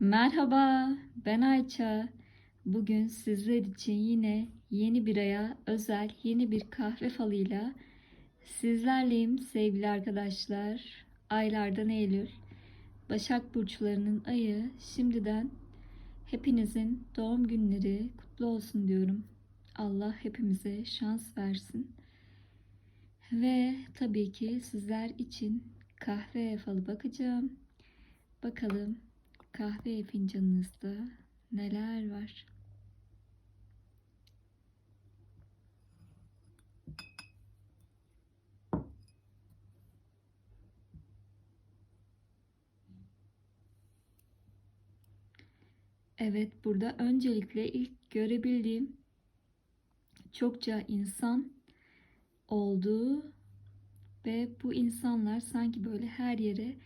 Merhaba, ben Ayça. Bugün sizler için yine yeni bir aya özel yeni bir kahve falıyla sizlerleyim sevgili arkadaşlar. Aylardan Eylül, Başak Burçlarının ayı şimdiden hepinizin doğum günleri kutlu olsun diyorum. Allah hepimize şans versin. Ve tabii ki sizler için kahve falı bakacağım. Bakalım kahve fincanınızda neler var? Evet, burada öncelikle ilk görebildiğim çokça insan olduğu ve bu insanlar sanki böyle her yere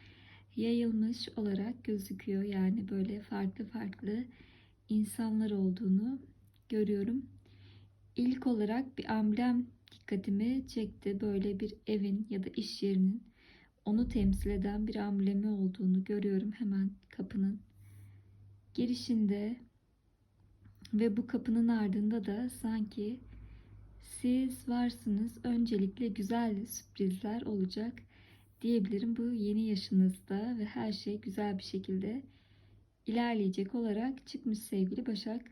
yayılmış olarak gözüküyor. Yani böyle farklı farklı insanlar olduğunu görüyorum. İlk olarak bir amblem dikkatimi çekti. Böyle bir evin ya da iş yerinin onu temsil eden bir amblemi olduğunu görüyorum hemen kapının girişinde ve bu kapının ardında da sanki siz varsınız. Öncelikle güzel sürprizler olacak diyebilirim. Bu yeni yaşınızda ve her şey güzel bir şekilde ilerleyecek olarak çıkmış sevgili Başak.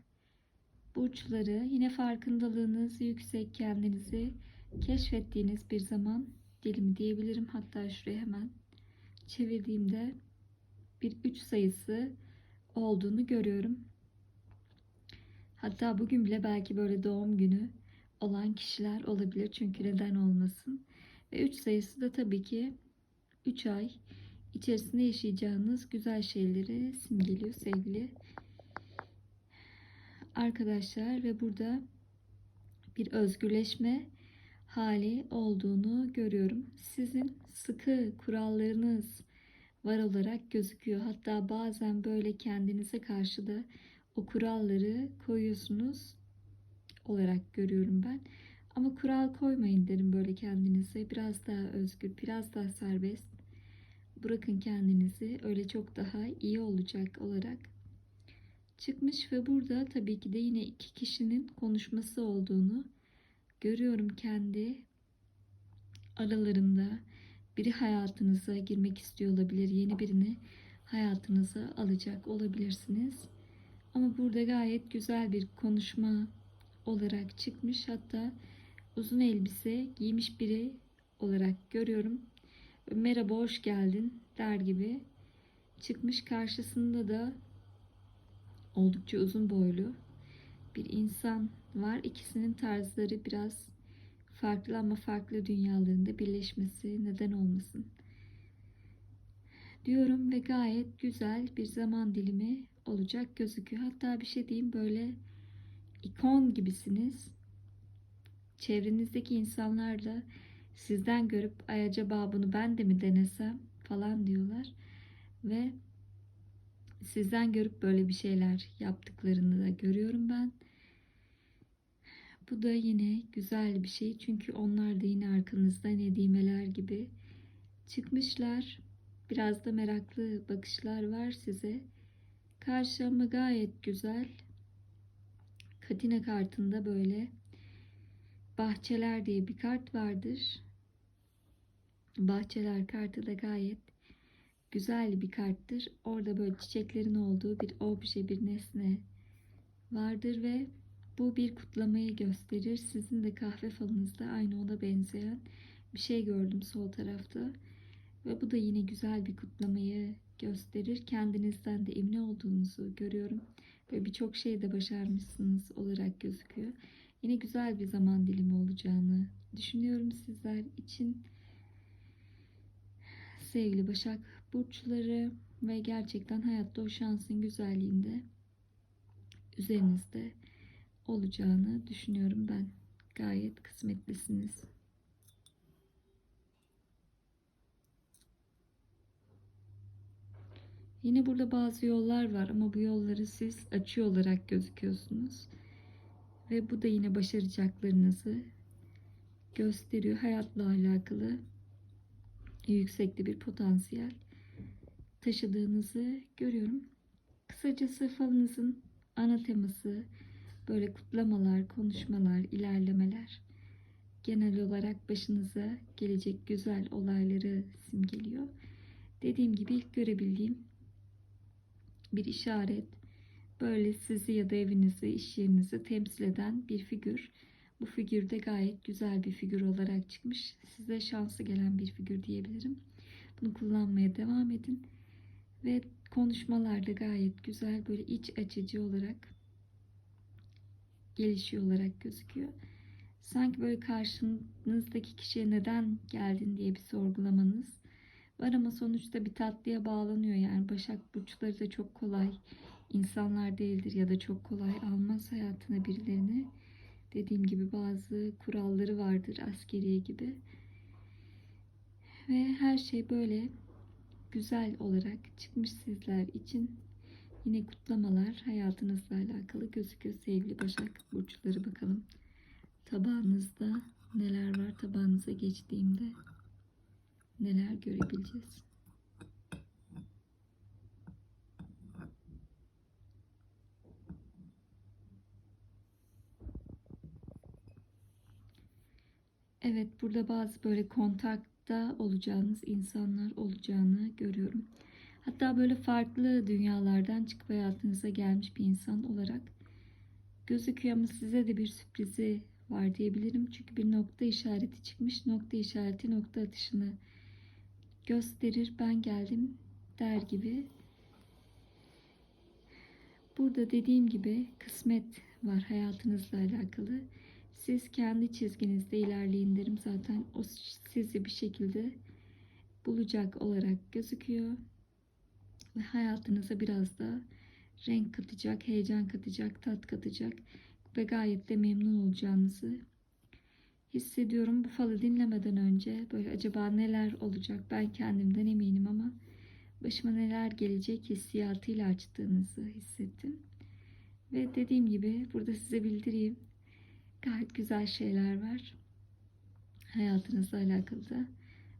Burçları yine farkındalığınız yüksek kendinizi keşfettiğiniz bir zaman dilimi diyebilirim. Hatta şuraya hemen çevirdiğimde bir 3 sayısı olduğunu görüyorum. Hatta bugün bile belki böyle doğum günü olan kişiler olabilir. Çünkü neden olmasın. Ve 3 sayısı da tabii ki 3 ay içerisinde yaşayacağınız güzel şeyleri simgeliyor sevgili arkadaşlar ve burada bir özgürleşme hali olduğunu görüyorum. Sizin sıkı kurallarınız var olarak gözüküyor. Hatta bazen böyle kendinize karşı da o kuralları koyuyorsunuz olarak görüyorum ben. Ama kural koymayın derim böyle kendinize. Biraz daha özgür, biraz daha serbest. Bırakın kendinizi öyle çok daha iyi olacak olarak çıkmış ve burada tabii ki de yine iki kişinin konuşması olduğunu görüyorum kendi aralarında. Biri hayatınıza girmek istiyor olabilir. Yeni birini hayatınıza alacak olabilirsiniz. Ama burada gayet güzel bir konuşma olarak çıkmış. Hatta uzun elbise giymiş biri olarak görüyorum. Merhaba hoş geldin der gibi çıkmış. Karşısında da oldukça uzun boylu bir insan var. İkisinin tarzları biraz farklı ama farklı dünyalarında birleşmesi neden olmasın diyorum ve gayet güzel bir zaman dilimi olacak gözüküyor. Hatta bir şey diyeyim böyle ikon gibisiniz. Çevrenizdeki insanlar da sizden görüp ay acaba bunu ben de mi denesem falan diyorlar. Ve sizden görüp böyle bir şeyler yaptıklarını da görüyorum ben. Bu da yine güzel bir şey. Çünkü onlar da yine arkanızda nedimeler gibi çıkmışlar. Biraz da meraklı bakışlar var size. Karşı ama gayet güzel. Katina kartında böyle bahçeler diye bir kart vardır. Bahçeler kartı da gayet güzel bir karttır. Orada böyle çiçeklerin olduğu bir obje, bir nesne vardır ve bu bir kutlamayı gösterir. Sizin de kahve falınızda aynı ona benzeyen bir şey gördüm sol tarafta. Ve bu da yine güzel bir kutlamayı gösterir. Kendinizden de emin olduğunuzu görüyorum. Ve birçok şey de başarmışsınız olarak gözüküyor. Yine güzel bir zaman dilimi olacağını düşünüyorum sizler için. Sevgili Başak Burçları ve gerçekten hayatta o şansın güzelliğinde üzerinizde olacağını düşünüyorum ben. Gayet kısmetlisiniz. Yine burada bazı yollar var ama bu yolları siz açıyor olarak gözüküyorsunuz. Ve bu da yine başaracaklarınızı gösteriyor. Hayatla alakalı yüksekte bir potansiyel taşıdığınızı görüyorum. Kısacası falınızın ana teması böyle kutlamalar, konuşmalar, ilerlemeler. Genel olarak başınıza gelecek güzel olayları simgeliyor. Dediğim gibi ilk görebildiğim bir işaret. Böyle sizi ya da evinizi, iş yerinizi temsil eden bir figür. Bu figür de gayet güzel bir figür olarak çıkmış. Size şansı gelen bir figür diyebilirim. Bunu kullanmaya devam edin. Ve konuşmalarda gayet güzel, böyle iç açıcı olarak gelişiyor olarak gözüküyor. Sanki böyle karşınızdaki kişiye neden geldin diye bir sorgulamanız var ama sonuçta bir tatlıya bağlanıyor. Yani Başak Burçları da çok kolay insanlar değildir ya da çok kolay almaz hayatına birilerini. Dediğim gibi bazı kuralları vardır askeriye gibi. Ve her şey böyle güzel olarak çıkmış sizler için. Yine kutlamalar hayatınızla alakalı gözüküyor sevgili Başak Burçları bakalım. Tabağınızda neler var tabağınıza geçtiğimde neler görebileceğiz. Evet burada bazı böyle kontakta olacağınız insanlar olacağını görüyorum. Hatta böyle farklı dünyalardan çıkıp hayatınıza gelmiş bir insan olarak gözüküyor ama size de bir sürprizi var diyebilirim. Çünkü bir nokta işareti çıkmış. Nokta işareti nokta atışını gösterir. Ben geldim der gibi. Burada dediğim gibi kısmet var hayatınızla alakalı. Siz kendi çizginizde ilerleyin derim. Zaten o sizi bir şekilde bulacak olarak gözüküyor. Ve hayatınıza biraz da renk katacak, heyecan katacak, tat katacak ve gayet de memnun olacağınızı hissediyorum. Bu falı dinlemeden önce böyle acaba neler olacak ben kendimden eminim ama başıma neler gelecek hissiyatıyla açtığınızı hissettim. Ve dediğim gibi burada size bildireyim. Gayet güzel şeyler var. Hayatınızla alakalı da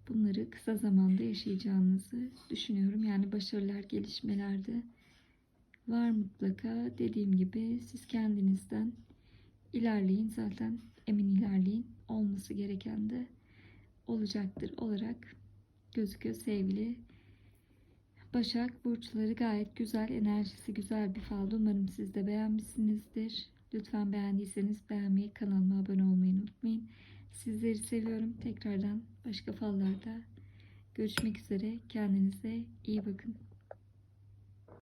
bunları kısa zamanda yaşayacağınızı düşünüyorum. Yani başarılar, gelişmelerde var mutlaka. Dediğim gibi siz kendinizden ilerleyin. Zaten emin ilerleyin. Olması gereken de olacaktır olarak gözüküyor sevgili Başak burçları gayet güzel, enerjisi güzel bir falda. Umarım siz de beğenmişsinizdir. Lütfen beğendiyseniz beğenmeyi, kanalıma abone olmayı unutmayın. Sizleri seviyorum. Tekrardan başka fallarda görüşmek üzere. Kendinize iyi bakın.